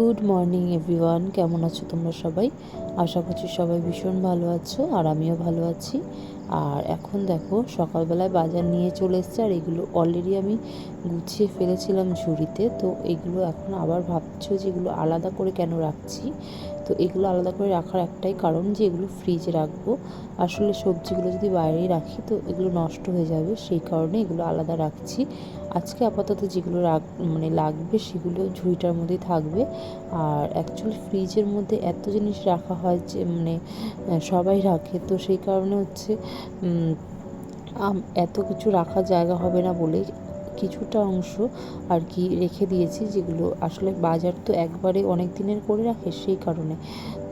Good morning everyone, কেমন আছো তোমরা সবাই? আশা করছি সবাই ভীষণ ভালো আছো আর আমিও ভালো আছি। আর এখন দেখো, সকালবেলায় বাজার নিয়ে চলে এসছে আর এগুলো অলরেডি আমি গুছিয়ে ফেলেছিলাম ঝুড়িতে। তো এগুলো এখন আবার ভাবছ যে এগুলো আলাদা করে কেন রাখছি? তো এগুলো আলাদা করে রাখার একটাই কারণ যে এগুলো ফ্রিজে রাখব। আসলে সবজিগুলো যদি বাইরেই রাখি তো এগুলো নষ্ট হয়ে যাবে। সেই কারণে এগুলো আলাদা রাখছি। আজকে আপাতত যেগুলো রাখ মানে লাগবে সেগুলো ঝুড়িটার মধ্যে থাকবে। আর অ্যাকচুয়ালি ফ্রিজের মধ্যে এত জিনিস রাখা হয় যে মানে সবাই রাখে। তো সেই কারণে হচ্ছে এত কিছু রাখার জায়গা হবে না বলে কিছুটা অংশ আর কি রেখে দিয়েছি, যেগুলো আসলে বাজার তো একবারে অনেক দিনের করে রাখে সেই কারণে।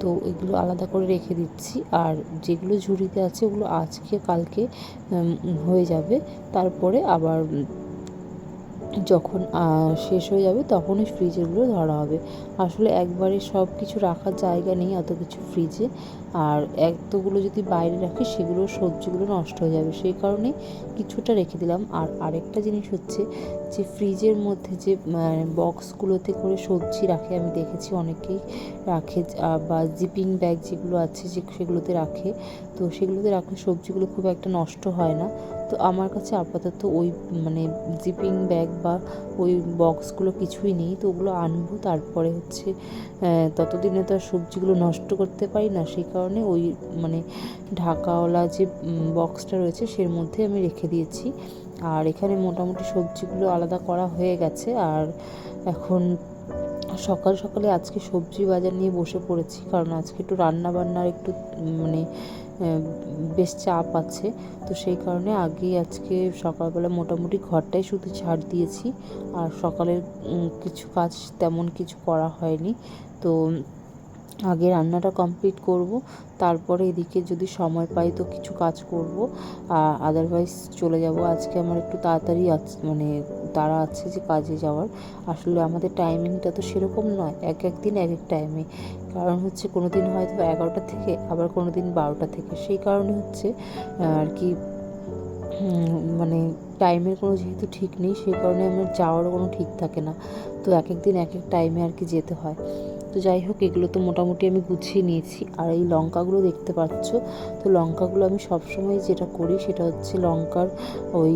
তো এগুলো আলাদা করে রেখে দিচ্ছি। আর যেগুলো ঝুড়িতে আছে ওগুলো আজকে কালকে হয়ে যাবে। তারপরে আবার যখন শেষ হয়ে যাবে তখনই ফ্রিজেরগুলো ধরা হবে। আসলে একবারে সব কিছু রাখার জায়গা নেই অত কিছু ফ্রিজে আর এতগুলো যদি বাইরে রাখি, সেগুলো সবজিগুলো নষ্ট হয়ে যাবে। সেই কারণে কিছুটা রেখে দিলাম। আর আরেকটা জিনিস হচ্ছে যে, ফ্রিজের মধ্যে যে বক্সগুলোতে করে সবজি রাখে, আমি দেখেছি অনেকেই রাখে বা জিপিং ব্যাগ যেগুলো আছে, যে, সেগুলোতে রাখে। তো সেগুলোতে রাখলে সবজিগুলো খুব একটা নষ্ট হয় না। তো আমার কাছে আপাতত ওই মানে জিপিং ব্যাগ বা ওই বক্সগুলো কিছুই নেই। তো ওগুলো আনব। তারপরে হচ্ছে ততদিনে তো আর সবজিগুলো নষ্ট করতে পারি না। সেই ওই মানে ঢাকাওয়ালা যে বক্সটা রয়েছে সের মধ্যে আমি রেখে দিয়েছি। আর এখানে মোটামুটি সবজিগুলো আলাদা করা হয়ে গেছে। আর এখন সকাল সকালে আজকে সবজি বাজার নিয়ে বসে পড়েছি, কারণ আজকে একটু রান্না বান্নার একটু মানে বেশ চাপ আছে। তো সেই কারণে আগেই আজকে সকালবেলা মোটামুটি ঘরটাই শুধু ছাড় দিয়েছি। আর সকালের কিছু কাজ তেমন কিছু করা হয়নি। তো আগে রান্নাটা কমপ্লিট করব, তারপরে এদিকে যদি সময় পাই তো কিছু কাজ করব আদারওয়াইজ চলে যাব। আজকে আমার একটু তাড়াতাড়ি আছে মানে তারা আছে যে কাজে যাওয়ার। আসলে আমাদের টাইমিংটা তো সেরকম নয়, এক এক দিন এক এক টাইমে কারণ হচ্ছে কোনো দিন হয়তো এগারোটা থেকে, আবার কোনো দিন বারোটা থেকে। সেই কারণে হচ্ছে আর কি মানে টাইমের কোনো যেহেতু ঠিক নেই, সেই কারণে আমার যাওয়ারও কোনো ঠিক থাকে না। তো এক এক দিন এক এক টাইমে আর কি যেতে হয়। তো যাই হোক, এগুলো তো মোটামুটি আমি গুছিয়ে নিয়েছি। আর এই লঙ্কাগুলো দেখতে পাচ্ছ? তো লঙ্কাগুলো আমি সবসময় যেটা করি সেটা হচ্ছে লঙ্কার ওই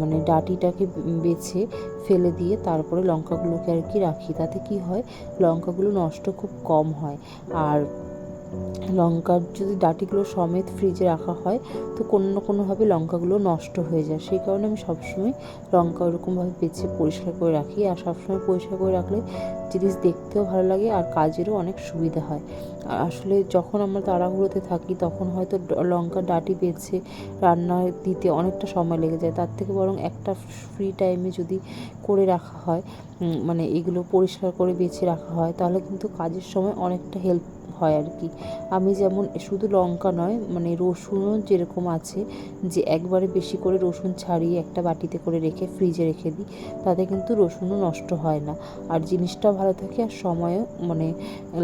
মানে ডাটিটাকে বেছে ফেলে দিয়ে তারপরে লঙ্কাগুলোকে আর কি রাখি। তাতে কি হয়? লঙ্কাগুলো নষ্ট খুব কম হয়। আর লঙ্কার যদি ডাটিগুলো সমেত ফ্রিজে রাখা হয়, তো কোনো না কোনোভাবে লঙ্কাগুলো নষ্ট হয়ে যায়। সেই কারণে আমি সবসময় লঙ্কা ওরকমভাবে বেছে পরিষ্কার করে রাখি। আর সবসময় পরিষ্কার করে রাখলে জিনিস দেখতেও ভালো লাগে আর কাজেরও অনেক সুবিধা হয়। আসলে যখন আমরা তাড়াহুড়োতে থাকি, তখন হয়তো লঙ্কার ডাটি বেছে রান্না দিতে অনেকটা সময় লেগে যায়। তার থেকে বরং একটা ফ্রি টাইমে যদি করে রাখা হয় মানে এগুলো পরিষ্কার করে বেছে রাখা হয়, তাহলে কিন্তু কাজের সময় অনেকটা হেল্প হয় আর কি। আমি যেমন শুধু লঙ্কা নয় মানে রসুনও যেরকম আছে, যে একবারে বেশি করে রসুন ছাড়িয়ে একটা বাটিতে করে রেখে ফ্রিজে রেখে দিই, তাতে কিন্তু রসুনও নষ্ট হয় না। আর জিনিসটাও ভালো থাকে আর সময়ও মানে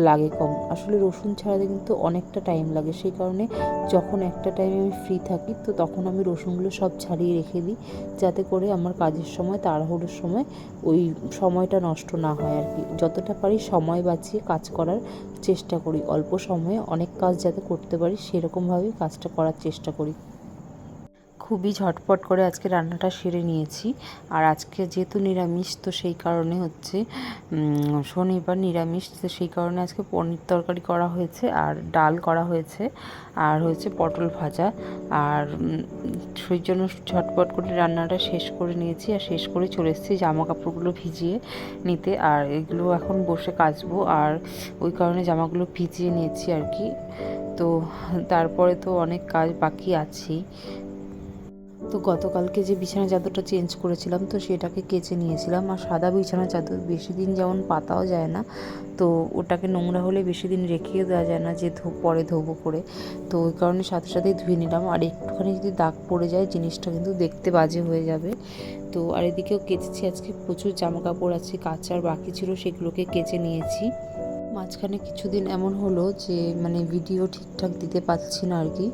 লাগে কম। আসলে রসুন ছাড়াতে কিন্তু অনেকটা টাইম লাগে। সেই কারণে যখন একটা টাইমে আমি ফ্রি থাকি, তো তখন আমি রসুনগুলো সব ছাড়িয়ে রেখে দিই। যাতে করে আমার কাজের সময়, তাড়াহুড়োর সময় ওই সময়টা নষ্ট না হয় আর কি। যতটা পারি সময় বাঁচিয়ে কাজ করার চেষ্টা করি। অল্প সময়ে অনেক কাজ যাতে করতে পারি, সেরকমভাবেই কাজটা করার চেষ্টা করি। খুবই ঝটপট করে আজকে রান্নাটা সেরে নিয়েছি। আর আজকে যেহেতু নিরামিষ, তো সেই কারণে হচ্ছে শনিবার নিরামিষ, তো সেই কারণে আজকে পনির তরকারি করা হয়েছে আর ডাল করা হয়েছে আর হয়েছে পটল ভাজা। আর সেই জন্য ঝটপট করে রান্নাটা শেষ করে নিয়েছি আর শেষ করে চলে এসেছি জামা কাপড়গুলো ভিজিয়ে নিতে। আর এগুলো এখন বসে কাচবো আর ওই কারণে জামাগুলো ভিজিয়ে নিয়েছি আর কি। তো, তারপরে তো অনেক কাজ বাকি আছেই। তো গতকালকে যে বিছানা চাদরটা চেঞ্জ করেছিলাম, তো সেটাকে কেচে নিয়েছিলাম। আর সাদা বিছানা চাদর বেশি দিন যেমন পাতাও যায় না, তো ওটাকে নোংরা হলে বেশি দিন রেখেও দেওয়া যায় না, যে পরে ধোবো করে। তো ওই কারণে সাথে সাথেই ধুয়ে নিলাম। আর একটুখানি যদি দাগ পড়ে যায়, জিনিসটা কিন্তু দেখতে বাজে হয়ে যাবে। তো আর এদিকেও কেচেছি, আজকে প্রচুর জামা কাপড় আছে কাচার বাকি ছিল, সেগুলোকে কেচে নিয়েছি। মাঝখানে কিছুদিন এমন হলো যে মানে ভিডিও ঠিকঠাক দিতে পারছি না আর কি।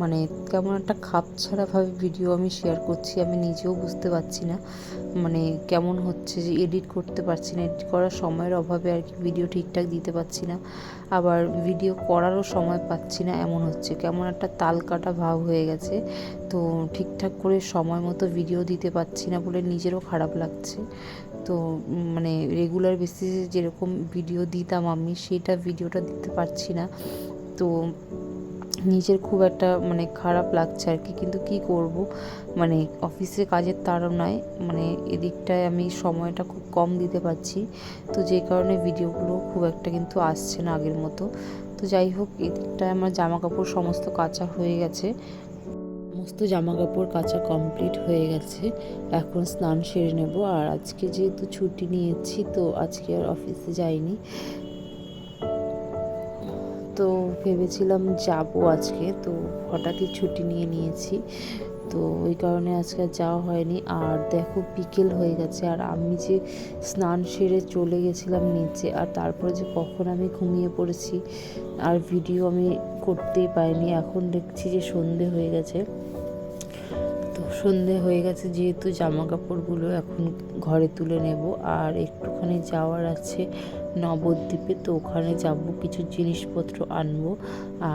মানে কেমন একটা খাপ ছাড়াভাবে ভিডিও আমি শেয়ার করছি, আমি নিজেও বুঝতে পারছি না। মানে কেমন হচ্ছে যে এডিট করতে পারছি না এডিট করার সময়ের অভাবে আর কি ভিডিও ঠিকঠাক দিতে পারছি না। আবার ভিডিও করারও সময় পাচ্ছি না, এমন হচ্ছে। কেমন একটা তাল কাটা ভাব হয়ে গেছে। তো ঠিকঠাক করে সময় মতো ভিডিও দিতে পারছি না বলে নিজেরও খারাপ লাগছে। তো মানে রেগুলার বেসিসে যেরকম ভিডিও দিতাম আমি, সেটা ভিডিওটা দিতে পারছি না। তো নিজের খুব একটা মানে খারাপ লাগছে আর কি কিন্তু কি করব? মানে অফিসে কাজের তাড়া নয় মানে এদিকটায় আমি সময়টা খুব কম দিতে পারছি। তো যে কারণে ভিডিওগুলো খুব একটা কিন্তু আসছে না আগের মতো। তো যাই হোক, এদিকটায় আমার জামা কাপড় সমস্ত কাঁচা হয়ে গেছে। সমস্ত জামা কাপড় কাচা কমপ্লিট হয়ে গেছে। এখন স্নান সেরে নেব। আর আজকে যেহেতু ছুটি নিয়েছি, তো আজকে আর অফিসে যাইনি। তো ভেবেছিলাম যাব আজকে। তো হঠাৎই ছুটি নিয়ে নিয়েছি। তো ওই কারণে আজকে আর যাওয়া হয়নি। আর দেখো বিকেল হয়ে গেছে। আর আমি যে স্নান সেরে চলে গেছিলাম নিচে, আর তারপরে যে কখন আমি ঘুমিয়ে পড়েছি, আর ভিডিও আমি করতেই পারিনি। এখন দেখছি যে সন্ধে হয়ে গেছে। সন্ধে হয়ে গেছে, যেহেতু জামা কাপড়গুলো এখন ঘরে তুলে নেব। আর একটুখানি যাওয়ার আছে নবদ্বীপে, তো ওখানে যাব, কিছু জিনিসপত্র আনব।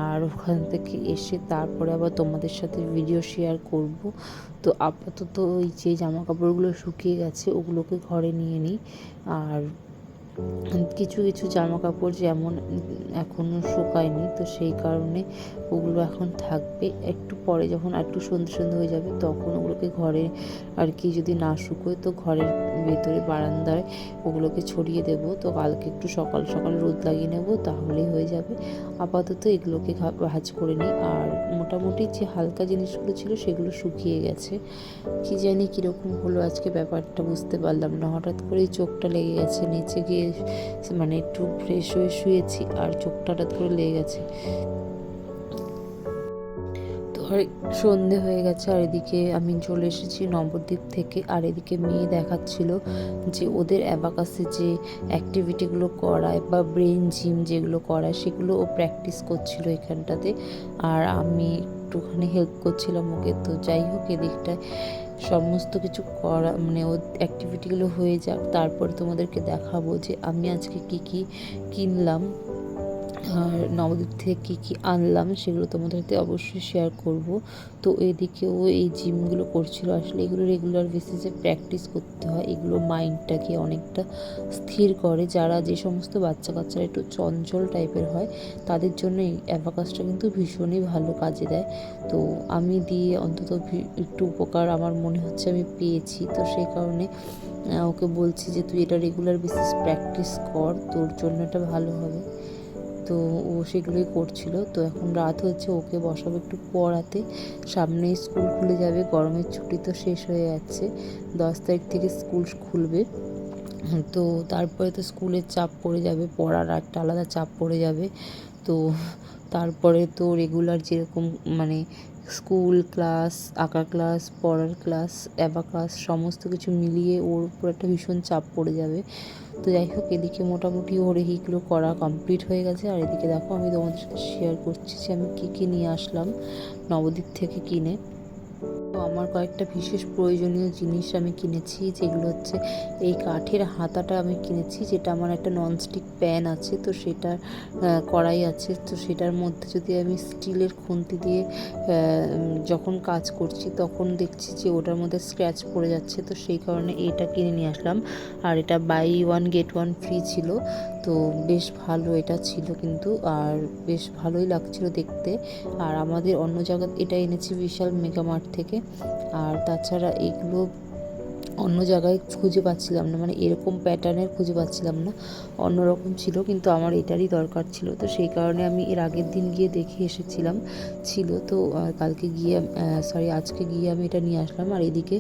আর ওখান থেকে এসে তারপরে আবার তোমাদের সাথে ভিডিও শেয়ার করব। তো আপাতত ওই যে জামা কাপড়গুলো শুকিয়ে গেছে, ওগুলোকে ঘরে নিয়ে নিই। আর কিছু কিছু জামা কাপড় যেমন এখনও শুকায়নি, তো সেই কারণে ওগুলো এখন থাকবে। একটু পরে যখন আর একটু সন্ধে সন্ধে হয়ে যাবে, তখন ওগুলোকে ঘরে আর কি যদি না শুকোয়, তো ঘরের ভেতরে বারান্দায় ওগুলোকে ছড়িয়ে দেব। তো কালকে একটু সকাল সকাল রোদ লাগিয়ে নেব, তাহলেই হয়ে যাবে। আপাতত এগুলোকে ভাঁজ করে নিই। আর মোটামুটি যে হালকা জিনিসগুলো ছিল সেগুলো শুকিয়ে গেছে। কি জানি কীরকম হলো আজকে ব্যাপারটা, বুঝতে পারলাম না। হঠাৎ করেই চোখটা লেগে গেছে, নিচে গিয়ে মানে একটু ফ্রেশ হয়ে শুয়েছি, আর চোখটা হঠাৎ করে লেগে গেছে। আর সন্ধে হয়ে গেছে আর এদিকে আমি চলে এসেছি নবদ্বীপ থেকে। আর এদিকে মেয়ে দেখাচ্ছিল যে ওদের অ্যাবাকাসে যে অ্যাক্টিভিটিগুলো করায় বা ব্রেন জিম যেগুলো করায় সেগুলো ও প্র্যাকটিস করছিল এখানটাতে। আর আমি একটুখানি হেল্প করছিলাম ওকে। তো যাই হোক, এদিকটায় সমস্ত কিছু করা মানে ও অ্যাক্টিভিটিগুলো হয়ে যাক। তারপরে তোমাদেরকে দেখাবো যে আমি আজকে কি কি কিনলাম। নবদ্বীপ থেকে কী কী আনলাম সেগুলো তোমাদেরকে অবশ্যই শেয়ার করব। তো এদিকেও এই জিমগুলো করছিল, আসলে এগুলো রেগুলার বেসিসে প্র্যাকটিস করতে হয়। এগুলো মাইন্ডটাকে অনেকটা স্থির করে। যারা যে সমস্ত বাচ্চা কাচ্চারা একটু চঞ্চল টাইপের হয়, তাদের জন্য এই অ্যাভাকাসটা কিন্তু ভীষণই ভালো কাজে দেয়। তো আমি দিয়ে অন্তত একটু উপকার আমার মনে হচ্ছে আমি পেয়েছি। তো সেই কারণে ওকে বলছি যে তুই এটা রেগুলার বেসিস প্র্যাকটিস কর, তোর জন্য এটা ভালো হবে। তো ও সেগুলোই করছিল। তো এখন রাত হচ্ছে, ওকে বসাবো একটু পড়াতে। সামনে স্কুল খুলে যাবে, গরমের ছুটি তো শেষ হয়ে যাচ্ছে। দশ তারিখ থেকে স্কুল খুলবে। তো তারপরে তো স্কুলের চাপ পড়ে যাবে, পড়ার একটা আলাদা চাপ পড়ে যাবে। তো তারপরে তো রেগুলার যেরকম মানে স্কুল ক্লাস, আঁকা ক্লাস, পড়ার ক্লাস অ্যাবাকাস সমস্ত কিছু মিলিয়ে ওর উপর একটা ভীষণ চাপ পড়ে যাবে। তো যাই হোক এদিকে মোটামুটি ওর এইগুলো করা কমপ্লিট হয়ে গেছে। আর এদিকে দেখো, আমি তোমাদের সাথে শেয়ার করছি যে আমি কী কী নিয়ে আসলাম নবদ্বীপ থেকে কিনে। তো আমার কয়েকটা বিশেষ প্রয়োজনীয় জিনিস আমি কিনেছি, যেগুলো হচ্ছে এই কাঠের হাতাটা আমি কিনেছি, যেটা আমার একটা ননস্টিক প্যান আছে, তো সেটা কড়াই আছে, তো সেটার মধ্যে যদি আমি স্টিলের খুন্তি দিয়ে যখন কাজ করছি, তখন দেখছি যে ওটার মধ্যে স্ক্র্যাচ পড়ে যাচ্ছে, তো সেই কারণে এটা কিনে নিয়ে আসলাম। আর এটা buy one get one free ছিল, তো বেশ ভালো এটা ছিল কিন্তু, আর বেশ ভালোই লাগছিল দেখতে। আর আমাদের অন্য জায়গা এটা এনেছি বিশাল মেগামার্ট থেকে আর তাছাড়া এগুলো অন্য জায়গায় খুঁজে পাচ্ছিলাম না মানে এরকম প্যাটার্নের খুঁজে পাচ্ছিলাম না, অন্যরকম ছিল, কিন্তু আমার এটারই দরকার ছিল। তো সেই কারণে আমি এর আগের দিন গিয়ে দেখে এসেছিলাম, ছিল। তো কালকে গিয়ে সরি আজকে গিয়ে আমি এটা নিয়ে আসলাম। আর এদিকে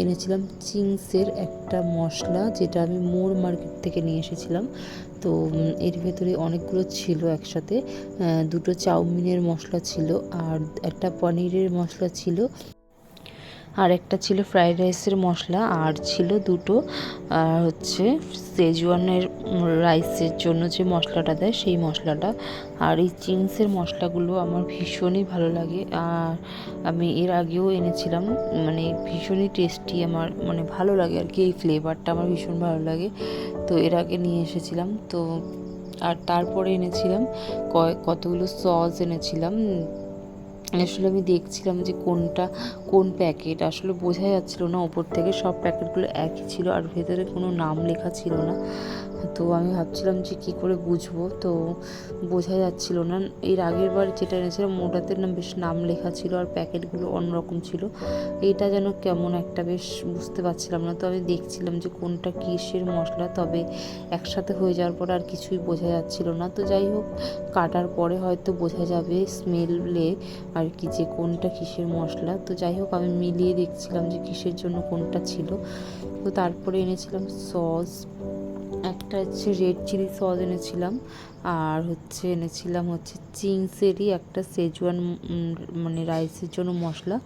এনেছিলাম চিংসের একটা মশলা, যেটা আমি মোর মার্কেট থেকে নিয়ে এসেছিলাম। তো এর ভেতরে অনেকগুলো ছিল একসাথে। দুটো চাউমিনের মশলা ছিল আর একটা পনিরের মশলা ছিল। আর একটা ছিল ফ্রাইড রাইসের মশলা, আর ছিল দুটো, আর হচ্ছে সেজওয়ানের রাইসের জন্য যে মশলাটা দেয় সেই মশলাটা। আর এই চিংসের মশলাগুলো আমার ভীষণই ভালো লাগে, আর আমি এর আগেও এনেছিলাম মানে ভীষণই টেস্টি আমার মানে ভালো লাগে আর কি, এই ফ্লেভারটা আমার ভীষণ ভালো লাগে। তো এর আগে নিয়ে এসেছিলাম, তো আর তারপরে এনেছিলাম কতগুলো সস এনেছিলাম আসলে আমি দেখছিলাম যে কোনটা, কোন প্যাকেট। আসলে বোঝা যাচ্ছিল না, ওপর থেকে সব প্যাকেটগুলো একই ছিল আর ভেতরে কোনো নাম লেখা ছিল না। তো আমি ভাবছিলাম যে কী করে বুঝব, তো বোঝা যাচ্ছিল না। এর আগের বার যেটা এনেছিলাম, ওটাতে না বেশ নাম লেখা ছিল আর প্যাকেটগুলো অন্যরকম ছিল। এটা যেন কেমন একটা বেশ বুঝতে পারছিলাম না। তো আমি দেখছিলাম যে কোনটা কিসের মশলা, তবে একসাথে হয়ে যাওয়ার পর আর কিছুই বোঝা যাচ্ছিল না। তো যাই হোক, কাটার পরে হয়তো বোঝা যাবে স্মেলে আর কি যে কোনটা কিসের মশলা। তো যাই হোক, আমি মিলিয়ে দেখছিলাম যে কিসের জন্য কোনটা ছিল। তো তারপরে এনেছিলাম সস একটা হচ্ছে রেড চিলি সস এনেছিলাম, আর হচ্ছে এনেছিলাম হচ্ছে চিংসেরই একটা সেজওয়ান মানে রাইসের জন্য মশলা,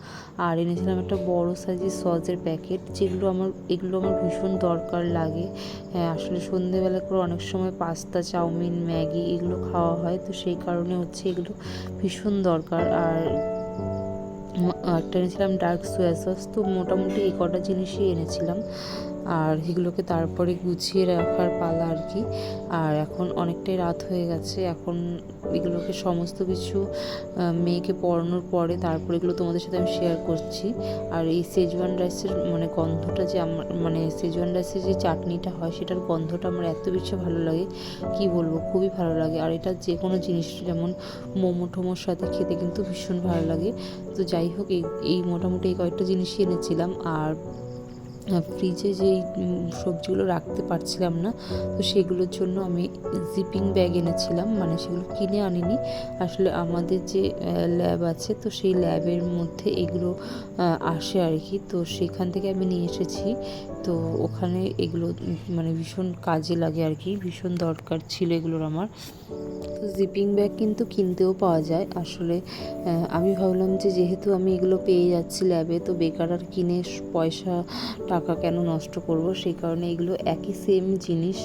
আর এনেছিলাম একটা বড় সাইজের সসের প্যাকেট যেগুলো আমার, এগুলো আমার ভীষণ দরকার লাগে। হ্যাঁ আসলে সন্ধেবেলা করে অনেক সময় পাস্তা চাউমিন ম্যাগি এগুলো খাওয়া হয়, তো সেই কারণে হচ্ছে এগুলো ভীষণ দরকার। আর একটা এনেছিলাম ডার্ক সোয়া সস তো মোটামুটি এই কটা জিনিসই এনেছিলাম। আর এগুলোকে তারপরে গুছিয়ে রাখার পালা আর কি। আর এখন অনেকটাই রাত হয়ে গেছে। এখন এগুলোকে সমস্ত কিছু মেয়েকে পড়ানোর পরে তারপরে এগুলো তোমাদের সাথে আমি শেয়ার করছি। আর এই সেজওয়ান রাইসের মানে গন্ধটা যে আমার মানে সেজওয়ান রাইসের যে চাটনিটা হয়, সেটার গন্ধটা আমার এত বেশি ভালো লাগে। কি বলব? খুবই ভালো লাগে। আর এটা যে কোনো জিনিস, যেমন মোমো টোমোর সাথে খেতে কিন্তু ভীষণ ভালো লাগে। তো যাই হোক, এই এই মোটামুটি এই কয়েকটা জিনিসই এনেছিলাম। আর ফ্রিজে যেই সবজিগুলো রাখতে পারছিলাম না, তো সেগুলোর জন্য আমি জিপিং ব্যাগ এনেছিলাম মানে সেগুলো কিনে আনিনি। আসলে আমাদের যে ল্যাব আছে, তো সেই ল্যাবের মধ্যে এগুলো আসে আর কি তো সেখান থেকে আমি নিয়ে এসেছি। তো ওখানে এগুলো মানে ভীষণ কাজে লাগে আর কি ভীষণ দরকার ছিল এগুলোর আমার। তো জিপিং ব্যাগ কিন্তু কিনতেও পাওয়া যায়। আসলে আমি ভাবলাম যে যেহেতু আমি এগুলো পেয়ে যাচ্ছি ল্যাবে তো বেকার আর কিনে পয়সা টাকা কেন নষ্ট করব? সেই কারণে এগুলো একই সেম জিনিস।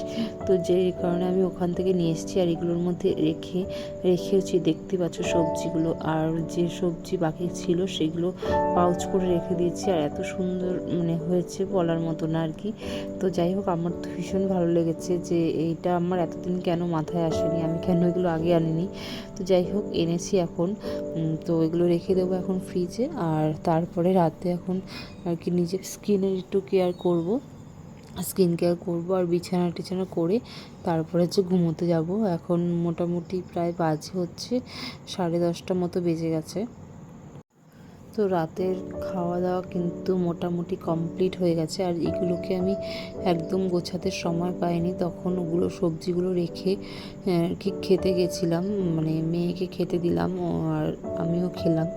তো যে কারণে আমি ওখান থেকে নিয়ে এসেছি আর এগুলোর মধ্যে রেখে, রেখেওছি। দেখতে পাচ্ছ সবজিগুলো। আর যে সবজি বাকি ছিল সেগুলো পাউচ করে রেখে দিয়েছি। আর এত সুন্দর মানে হয়েছে বলার মতো না আর কি। তো যাই হোক, আমার তো ভীষণ ভালো লেগেছে যে এইটা আমার এতদিন কেন মাথায় আসেনি, আমি কেন এগুলো আগে আনিনি। তো যাই হোক, এনেছি এখন। তো এগুলো রেখে দেবো এখন ফ্রিজে আর তারপরে রাতে এখন আর কি নিজের স্কিনের একটু কেয়ার করব স্কিন কেয়ার করব আর বিছানা টিছানা করে তারপরে হচ্ছে ঘুমোতে যাব। এখন মোটামুটি প্রায় বাজে হচ্ছে, সাড়ে দশটা মতো বেজে গেছে। তো রাতের খাওয়া দাওয়া কিন্তু মোটামুটি কমপ্লিট হয়ে গেছে। আর এগুলোকে আমি একদম গোছাতে সময় পাইনি। তখন ওগুলো সবজিগুলো রেখে কি খেতে গেছিলাম। মানে মেয়েকে খেতে দিলাম। আর আমিও খেলাম।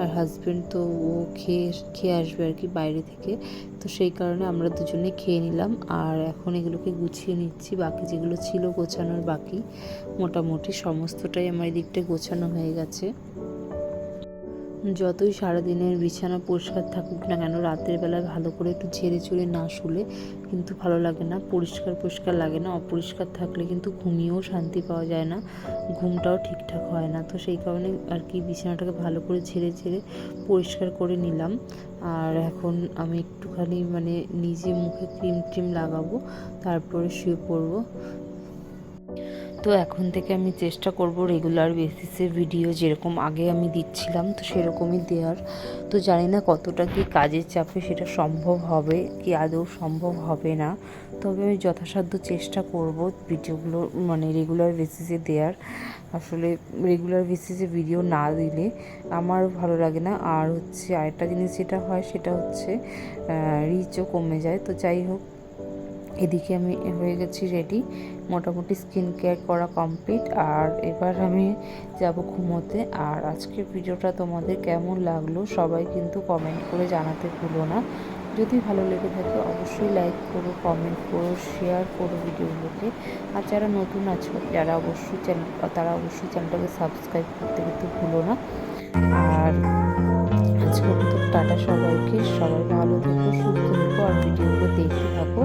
আর হাজব্যান্ড তো ও খেয়ে খেয়ে আসবে আর কি বাইরে থেকে। তো সেই কারণে আমরা দুজনে খেয়ে নিলাম। আর এখন এগুলোকে গুছিয়ে নিচ্ছি। বাকি যেগুলো ছিল গোছানোর বাকি। মোটামুটি সমস্তটাই আমার এদিকটা গোছানো হয়ে গেছে। যতই সারাদিনের বিছানা পরিষ্কার থাকুক না কেন, রাতের বেলায় ভালো করে একটু ঝেড়ে চুড়ে না শুলে কিন্তু ভালো লাগে না। পরিষ্কার পরিষ্কার লাগে না, অপরিষ্কার থাকলে কিন্তু ঘুমিয়েও শান্তি পাওয়া যায় না, ঘুমটাও ঠিকঠাক হয় না। তো সেই কারণে আর কি বিছানাটাকে ভালো করে ঝেড়ে ঝেড়ে পরিষ্কার করে নিলাম। আর এখন আমি একটুখানি মানে নিজে মুখে ক্রিম ট্রিম লাগাবো, তারপরে শুয়ে পড়ব। তো এখন থেকে আমি চেষ্টা করব রেগুলার বেসিসে ভিডিও যেরকম আগে আমি দিচ্ছিলাম, তো সেরকমই দেওয়ার। তো জানি না কতটা কি কাজের চাপে সেটা সম্ভব হবে, কি আদৌ সম্ভব হবে না। তবে আমি যথাসাধ্য চেষ্টা করব ভিডিওগুলো মানে রেগুলার বেসিসে দেওয়ার। আসলে রেগুলার বেসিসে ভিডিও না দিলে আমার ভালো লাগে না। আর হচ্ছে আরেকটা জিনিস যেটা হয় সেটা হচ্ছে রিচও কমে যায়। তো যাই হোক এদিকে আমি হয়ে গেছি রেডি মোটামুটি স্কিন কেয়ার করা কমপ্লিট আর এবার আমি যাব ঘুমোতে। আর আজকের ভিডিওটা তোমাদের কেমন লাগল সবাই কিন্তু কমেন্ট করে জানাতে ভুলো না। যদি ভালো লেগে থাকে অবশ্যই লাইক করো কমেন্ট করো শেয়ার করো ভিডিওগুলোকে। আর যারা নতুন আছো, যারা অবশ্যই চ্যানেল তারা অবশ্যই চ্যানেলটাকে সাবস্ক্রাইব করতে কিন্তু ভুলো না। আর আজকে টাটা সবাইকে। সবাই ভালো থেকো, সুস্থ থেকো, আর ভিডিওগুলো দেখতে থাকো।